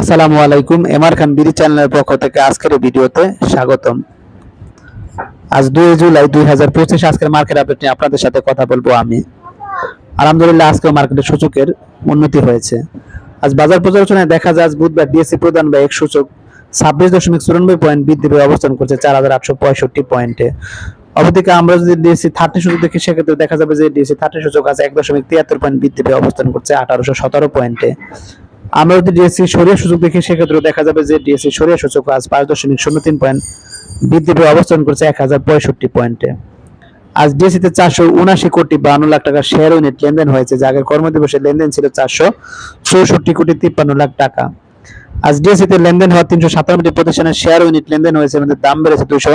আসসালামু আলাইকুম এমআর খান বিডি চ্যানেলের পক্ষ থেকে আজকের ভিডিওতে স্বাগতম। আজ দুই জুলাই দুই হাজার পঁচিশ, আজকের মার্কেট আপডেট নিয়ে আপনাদের সাথে কথা বলব আমি। আলহামদুলিল্লাহ আজকের মার্কেটের সূচকের উন্নতি হয়েছে। আজ বাজার পর্যালোচনায় দেখা যায়, আজ বুধবার ডিএসসি প্রধান বা এক সূচক ছাব্বিশ দশমিক চুরানব্বই পয়েন্ট বৃদ্ধি পেয়ে অবস্থান করছে চার হাজার আটশো পঁয়ষট্টি পয়েন্টে। অপরদিকে আমরা যদি ডিএসসি থার্টি সূচক দেখি, সেক্ষেত্রে দেখা যাবে যে ডিএসসি থার্টি সূচক আছে এক দশমিক তিয়াত্তর পয়েন্ট বৃদ্ধি পেয়ে অবস্থান করছে আঠারোশো সতেরো পয়েন্টে। আমরা যদি ডিএসসি সরিয়া সূচক দেখি, সেক্ষেত্রে দেখা যাবে যে ডিএসসি সরিয়া সূচক আজ পাঁচ দশমিক শূন্য তিন পয়েন্ট বৃদ্ধি পেয়ে অবস্থান করছে এক হাজার পঁয়ষট্টি পয়েন্টে আজ ডিএসসিতে চারশো উনাশি কোটি বান্ন লাখ টাকা শেয়ার ইউনিট লেনদেন হয়েছে, যা আগের কর্মদিবসে লেনদেন ছিল চারশো চৌষট্টি কোটি তিপ্পান্ন লাখ টাকা। আজ ডিএসসিতে লেনদেন হওয়া তিনশো সাতান্নটি প্রতিষ্ঠানের শেয়ার ইউনিট লেনদেন হয়েছে মধ্যে দাম বেড়েছে দুশো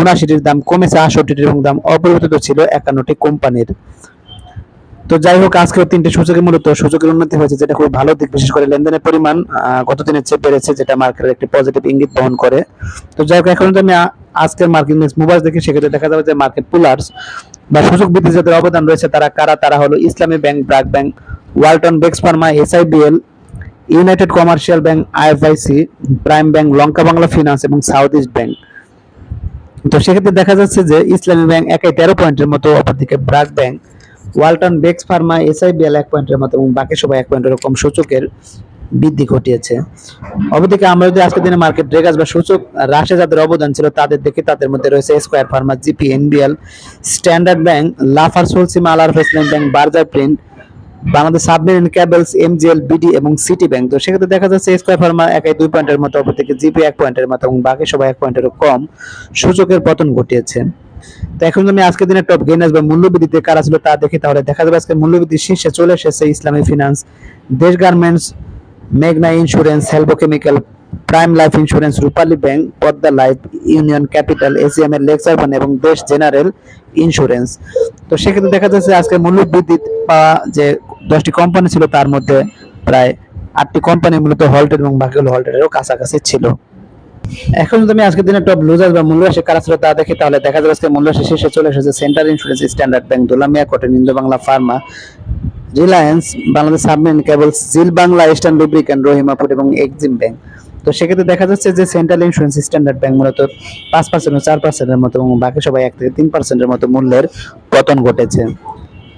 উনাশিটির দাম কমেছে আটষট্টিটির এবং দাম অপরিবর্তিত ছিল একান্নটি কোম্পানির। তো যাই হোক আজকেও তিনটি সূচকে মূলত সূচকের উন্নতি হয়েছে যেটা খুব ভালো দিক বিশেষ করে লেনদেনের পরিমাণ আহ, গত দিনের চেয়ে বেড়েছে যেটা মার্কেটের একটি পজিটিভ ইঙ্গিত বহন করে। তো যাই হোক এখন যদি আমি আজকের মার্কেট ইন্ডেক্স মোবাইল দেখি সেক্ষেত্রে দেখা যাবে যে মার্কেট পুলার্স বা সূচক বৃদ্ধি যাদের অবদান রয়েছে তারা কারা? তারা হলো Islami bank BRAC bank Walton বেক্স pharma SIBL united commercial bank IFIC prime bank Lanka Bangla finance এবং সাউথ ইস্ট ব্যাংক। তো সেক্ষেত্রে দেখা যাচ্ছে যে ইসলামী ব্যাংক একাই তেরো পয়েন্টের মতো অপরদিকে ব্রাক ব্যাংক। ওয়ালটন বেক্স ফার্মা এসআইবিএল এক পয়েন্টের মতো এবং বাকি সবাই এক পয়েন্টের এরকম সূচকের বৃদ্ধি ঘটিয়েছে। অবদিকে আমরা যদি আজকের দিনে মার্কেট ব্রেকার্স বা সূচক হ্রাসে যাদের অবদান ছিল তাদের দেখি তাদের মধ্যে রয়েছে square pharma GP NBL standard bank Lafarge সোলসিমা আলার ফেসলেন bank Berger paints Bangladesh submarine cables MGL BD এবং সিটি ব্যাংক তো সেক্ষেত্রে দেখা যাচ্ছে স্কোয়ার ফার্মা একাই দুই পয়েন্টের মতো অপর থেকে জিপি এক পয়েন্টের মতো এবং বাকি সবাই এক পয়েন্টেরও কম সূচকের পতন ঘটিয়েছে। তো এখন আমি আজকের দিনের টপ গেইনার্স বা মূল্যবৃদ্ধিতে কারা ছিল তা দেখি তাহলে দেখা যাবে আজকে মূল্যবৃদ্ধির শীর্ষে চলে এসেছে ইসলামী ফিনান্স দেশ গার্মেন্টস মেঘনা insurance হেলবো chemical prime life insurance Rupali bank Padma life union capital ACM এর লেক্সার ফান্ড এবং দেশ জেনারেল ইন্স্যুরেন্স তো সেক্ষেত্রে দেখা যাচ্ছে আজকে মূল্য বৃদ্ধি পাওয়া যে দশটি কোম্পানি ছিল তার মধ্যে প্রায় আটটি কোম্পানি মূলত হল্টেড এবং বাকিগুলো হল্টেডেরও কাছাকাছি ছিল। এখন যদি আমি আজকের দিনে টপ লুজার বা মূল্যরাশি কারা ছিল তা দেখি, তাহলে দেখা যাবে আজকে মূল্যরাশি শীর্ষে চলে এসেছে centre insurance standard bank Dulamia cotton Indo Bangla pharma Reliance Bangladesh submarine cables জিল বাংলা ইস্টার্ন লুব্রিক্যান্ট রহিমাপুর এবং এক্সিম ব্যাংক তো সেক্ষেত্রে দেখা যাচ্ছে যে সেন্ট্রাল ইন্স্যুরেন্স স্ট্যান্ডার্ড ব্যাংক মূলত পাঁচ পার্সেন্ট চার পার্সেন্টের মতো এবং বাকি সবাই এক থেকে তিন পার্সেন্টের মতো মূল্যের পতন ঘটেছে।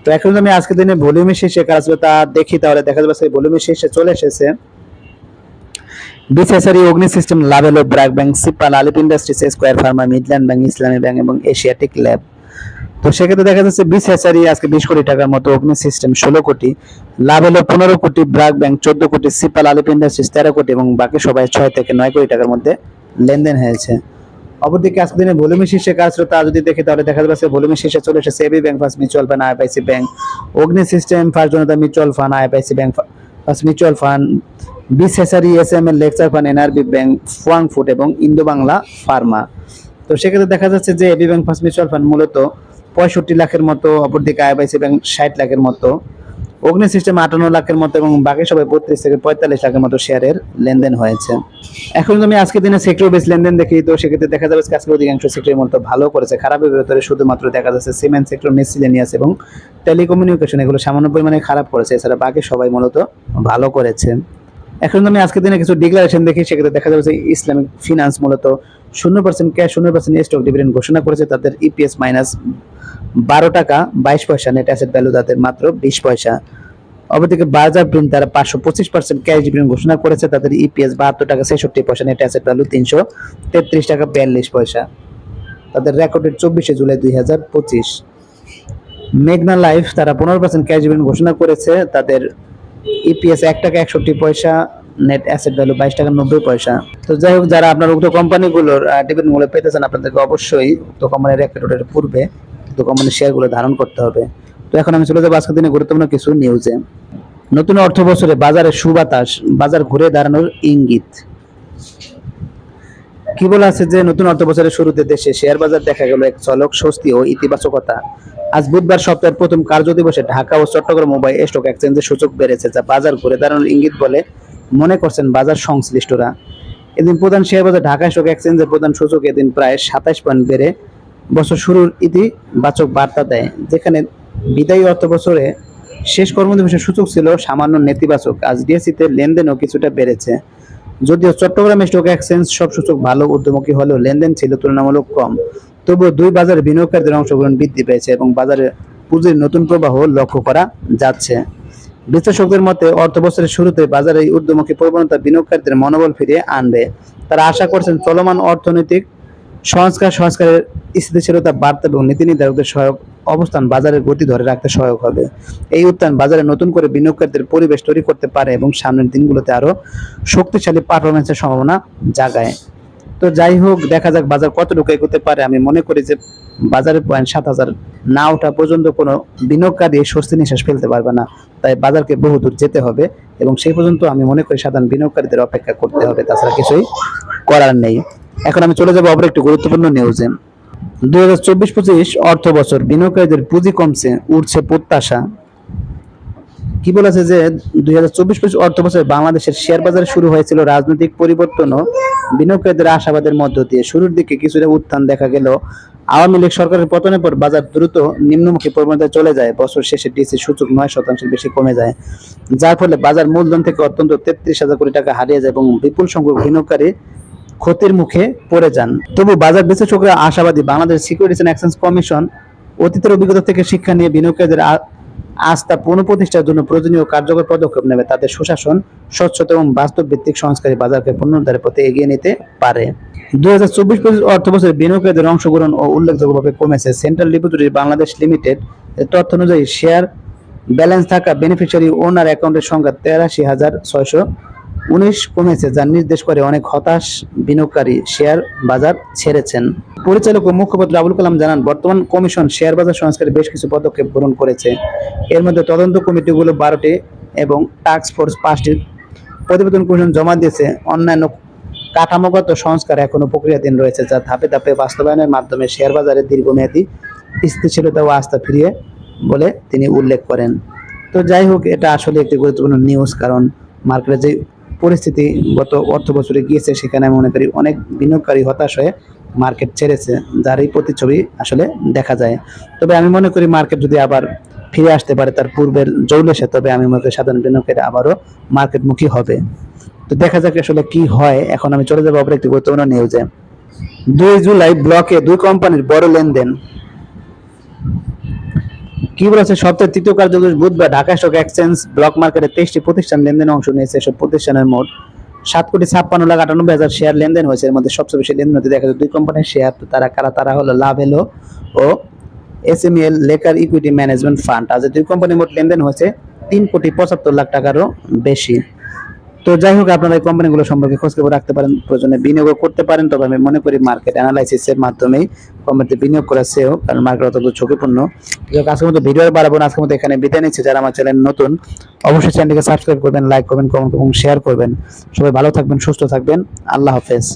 তো এখন আমি আজকের দিনে ভলিউমের শীর্ষে ছিল তা দেখি, তাহলে দেখা সেই ভলিউমের শীর্ষে চলে এসেছে বিসেসারি অগ্নি সিস্টেম লাভেলো ব্র্যাক ব্যাংক সিপাল আলিপ industries square pharma midland bank, Islami bank এবং এশিয়াটিক ল্যাব। তো সেক্ষেত্রে দেখা যাচ্ছে বিশ হ্যাচারি আজকে বিশ কোটি টাকার মতো অগ্নি সিস্টেম, ষোলো কোটি। লাভ হলো পনেরো কোটি, ব্রাক ব্যাংক, চোদ্দ কোটি সিপাল আলিপ ইন্ডাস্ট্রিজ, তেরো কোটি এবং বাকি সবাই ছয় থেকে নয় কোটি টাকার মধ্যে লেনদেন হয়েছে। অপরদিকে আজকে দিনে ভলিউমের শীর্ষে কাজ তা যদি দেখি তাহলে দেখা যাচ্ছে ভলিউমের শীর্ষে চলে এসেছে AB bank first mutual fund IFIC bank. Agni system first Janata mutual fund IFIC bank first mutual fund বিশ হেসারি এস এম এর lecture fund NRB bank Fuwang food এবং ইন্দো বাংলা ফার্মা। তো সেক্ষেত্রে দেখা যাচ্ছে যে AB bank, first mutual fund মূলত পঁয়ষট্টি লাখের মতো, অপরদিকে আইএফআইসি ব্যাংক ষাট লাখের মতো, অগ্নি সিস্টেম আটান্ন লাখের মতো এবং বাকি সবাই বত্রিশ থেকে পঁয়তাল্লিশ লাখের মতো শেয়ারের লেনদেন হয়েছে। এখন আমি আজকের দিনে সেক্টর বেস লেনদেন দেখি, তো সেক্ষেত্রে দেখা যাবে আজকে অধিকাংশ সেক্টর মূলত ভালো করেছে। খারাপের ভেতরে শুধুমাত্র দেখা যাচ্ছে সিমেন্ট সেক্টর মেসিলেনিয়াস এবং টেলিকমিউনিকেশন এগুলো সামান্য পরিমাণে খারাপ করেছে। এছাড়া বাকি সবাই মূলত ভালো করেছে। এখন আমি আজকের দিনে কিছু ডিক্লারেশন দেখি, সেক্ষেত্রে দেখা যাবে যে ইসলামিক ফিনান্স মূলত শূন্য পার্সেন্ট ক্যাশ শূন্য পার্সেন্ট স্টক ডিভিডেন্ড ঘোষণা করেছে। তাদের ইপিএস মাইনাস বারো টাকা, বাইশ পয়সা নেট অ্যাসেট ভ্যালু তাদের মাত্র বিশ পয়সা। অপরদিকে বাজার প্রিন্ট তারা পাঁচশো পঁচিশ পার্সেন্ট ক্যাশ ডিভিডেন্ড ঘোষণা করেছে। তাদের ইপিএস বাহাত্তর টাকা, ছেষট্টি পয়সা নেট অ্যাসেট ভ্যালু তিনশো তেত্রিশ টাকা, বিয়াল্লিশ পয়সা। তাদের রেকর্ডেড চব্বিশে জুলাই দুই হাজার পঁচিশ। মেঘনা লাইফ তারা পনেরো পার্সেন্ট ক্যাশ ডিভিডেন্ড ঘোষণা করেছে। তাদের ইপিএস এক টাকা একষট্টি পয়সা নেট অ্যাসেট ভ্যালু বাইশ টাকা নব্বই পয়সা। তো যাই হোক, যারা আপনার উক্ত কোম্পানিগুলোর ডিভিড মূল্য পেতেছেন আপনাদেরকে অবশ্যই উক্ত কোম্পানির রেকর্ডের পূর্বে উক্ত কোম্পানির শেয়ারগুলো ধারণ করতে হবে। তো এখন আমি চলে যাব আজকের দিনে গুরুত্বপূর্ণ কিছু নিউজে নতুন অর্থ বছরে বাজারে সুবাতাস, বাজার ঘুরে দাঁড়ানোর ইঙ্গিত। কি বলা আছে যে নতুন অর্থ বছরের শুরুতে দেশে শেয়ার বাজার দেখা গেল এক চলক স্বস্তি ও ইতিবাচকতা। আজ বুধবার সপ্তাহের প্রথম কার্য দিবসে ঢাকা ও চট্টগ্রাম মোবাইল স্টক এক্সচেঞ্জের সূচক বেড়েছে, যা বাজার ঘুরে দাঁড়ানোর ইঙ্গিত বলে মনে করছেন বাজার সংশ্লিষ্টরা। এদিন প্রধান শেয়ার বাজার ঢাকা স্টক এক্সচেঞ্জের প্রধান সূচক এদিন প্রায় সাতাশ পয়েন্ট বেড়ে বছর শুরুর ইতিবাচক বার্তা দেয়, যেখানে বিদায়ী অর্থ বছরে শেষ কর্মদিবসের সূচক ছিল সামান্য নেতিবাচক। আজ ডিএসিতে লেনদেনও কিছুটা বেড়েছে। যদিও চট্টগ্রাম স্টক এক্সচেঞ্জ সব সূচক ভালো, ঊর্ধ্বমুখী হলেও লেনদেন ছিল তুলনামূলক কম। তবুও দুই বাজারে বিনিয়োগকারীদের অংশগ্রহণ বৃদ্ধি পেয়েছে এবং বাজারে পুঁজির নতুন প্রবাহ লক্ষ্য করা যাচ্ছে। বিশ্লেষকদের মতে, অর্থ বছরের শুরুতে বাজারে ঊর্ধ্বমুখী প্রবণতা বিনিয়োগকারীদের মনোবল ফিরিয়ে আনবে। তারা আশা করছেন চলমান অর্থনৈতিক সংস্কার, সংস্কারের স্থিতিশীলতা বাড়তে এবং নীতি নির্ধারকদের সহায়ক অবস্থান বাজারের গতি ধরে রাখতে সহায়ক হবে। এই উত্থান বাজারে নতুন করে বিনিয়োগকারীদের পরিবেশ তৈরি করতে পারে এবং সামনের দিনগুলোতে আরও শক্তিশালী পারফরমেন্সের সম্ভাবনা জাগায়। তো যাই হোক, দেখা যাক বাজার কতটুকু এগোতে পারে। আমি মনে করি যে বাজারের পয়েন্ট সাত হাজার না ওঠা পর্যন্ত কোনো বিনিয়োগকারী স্বস্তি নিঃশ্বাস ফেলতে পারবে না। তাই বাজারকে বহু দূর যেতে হবে এবং সেই পর্যন্ত আমি মনে করি সাধারণ বিনিয়োগকারীদের অপেক্ষা করতে হবে। তাছাড়া কিছুই করার নেই। এখন আমি চলে যাব আবার একটু গুরুত্বপূর্ণ নিউজে পঁচিশ অর্থ বছর বিনিয়োগকারীদের পুঁজি কমছে উঠছে প্রত্যাশা। কি বলেছে যে দুই হাজার অর্থ বছরে বাংলাদেশের শেয়ার বাজারে শুরু হয়েছিল রাজনৈতিক পরিবর্তন ও বিনিয়োগকারীদের আশাবাদের মধ্য দিয়ে। শুরুর দিকে কিছুটা উত্থান দেখা গেল। আওয়ামী লীগ সরকারের পতনের পর বাজার দ্রুত নিম্নমুখী চলে যায়। বছর শেষে ডিসি সূচক নয় শতাংশের বেশি কমে যায়। যার ফলে বাজার মূলধন থেকে অত্যন্ত তেত্রিশ হাজার কোটি টাকা হারিয়ে যায় এবং বিপুল সংখ্যক বিনিয়োগকারী ক্ষতির মুখে পড়ে যান। তবু বাজার বিশ্লেষকরা আশাবাদী Bangladesh securities and exchange commission অতীতের অভিজ্ঞতা থেকে শিক্ষা নিয়ে বিনিয়োগকারীদের আস্থা পুনঃপ্রতিষ্ঠার জন্য প্রয়োজনীয় কার্যকর পদক্ষেপ নেবে। তাদের সুশাসন, স্বচ্ছতা এবং বাস্তব ভিত্তিক সংস্কারী বাজারকে পুনরুদ্ধারের পথে এগিয়ে নিতে পারে। দুই হাজার চব্বিশ পঁচিশ অর্থ বছরে বিনিয়োগকারীদের অংশগ্রহণ ও উল্লেখযোগ্যভাবে কমেছে। সেন্ট্রাল ডিপোজিটরি বাংলাদেশ লিমিটেড তথ্য অনুযায়ী শেয়ার ব্যালেন্স থাকা বেনিফিশিয়ারি ওনার অ্যাকাউন্টের সংখ্যা তেরাশি হাজার ছয়শো উনিশ কমেছে যা নির্দেশ করে অনেক হতাশ বিনিয়োগকারী শেয়ার বাজার ছেড়েছেন। পরিচালক ও মুখপাত্র আবুল কালাম জানান, বর্তমান কমিশন শেয়ার বাজার সংস্কারে বেশ কিছু পদক্ষেপ গ্রহণ করেছে। এর মধ্যে তদন্ত কমিটিগুলো বারোটি এবং টাস্ক ফোর্স পাঁচটি প্রতিবেদন কমিশন জমা দিয়েছে। অন্যান্য কাঠামোগত সংস্কার এখনও প্রক্রিয়াধীন রয়েছে, যা ধাপে ধাপে বাস্তবায়নের মাধ্যমে শেয়ার বাজারে দীর্ঘমেয়াদী স্থিতিশীলতা ও আস্থা ফিরিয়ে বলে তিনি উল্লেখ করেন। তো যাই হোক, এটা আসলে একটি গুরুত্বপূর্ণ নিউজ, কারণ মার্কেটে যে পরিস্থিতি গত অর্থ বছরে গিয়েছে, সেখানে আমি মনে করি অনেক বিনিয়োগকারী হতাশ হয়ে মার্কেট ছেড়েছে যার এই প্রতিচ্ছবি আসলে দেখা যায়। তবে আমি মনে করি মার্কেট যদি আবার ফিরে আসতে পারে তার পূর্বের জৌলেসে তবে আমি মনে করি সাধারণ বিনিয়োগকারী আবারও মার্কেটমুখী হবে। তো দেখা যাক আসলে কি হয়। এখন আমি চলে যাব আবার একটি গুরুত্বপূর্ণ নিউজে দুই জুলাই ব্লকে দুই কোম্পানির বড় লেনদেন। কি বলেছে? সপ্তাহের তৃতীয় কার্যদিবস বুধবার ঢাকা স্টক এক্সচেঞ্জ ব্লক মার্কেটে তেইশটি প্রতিষ্ঠান লেনদেন অংশ নিয়েছে। এসব প্রতিষ্ঠানের মোট সাত কোটি ছাপ্পান্ন লাখ আটানব্বই হাজার শেয়ার লেনদেন হয়েছে। এর মধ্যে সবচেয়ে বেশি লেনদেন হতে দেখা যায় দুই কোম্পানির শেয়ার। তারা কারা? তারা হলো লাভ এলো ও এস এম এল লেকার ইকুইটি ম্যানেজমেন্ট ফান্ড আজ দুই কোম্পানির মোট লেনদেন হয়েছে তিন কোটি পঁচাত্তর লাখ টাকারও বেশি। তো যাই হোক, আপনারা এই কোম্পানিগুলো সম্পর্কে খোঁজ খবর রাখতে পারেন, প্রয়োজনে বিনিয়োগ করতে পারেন। তবে আমি মনে করি মার্কেট অ্যানালাইসিস এর মাধ্যমেই কোম্পানিতে বিনিয়োগ করা সে হোক কারণ মার্কেট অত ঝুঁকিপূর্ণ। আজকের মতো ভিডিও বাড়াবো আজকের মতো এখানে বিদায় নিচ্ছে। যারা আমার চ্যানেল নতুন, অবশ্যই চ্যানেলকে সাবস্ক্রাইব করবেন লাইক করবেন কমেন্ট এবং শেয়ার করবেন। সবাই ভালো থাকবেন, সুস্থ থাকবেন। আল্লাহ হাফেজ।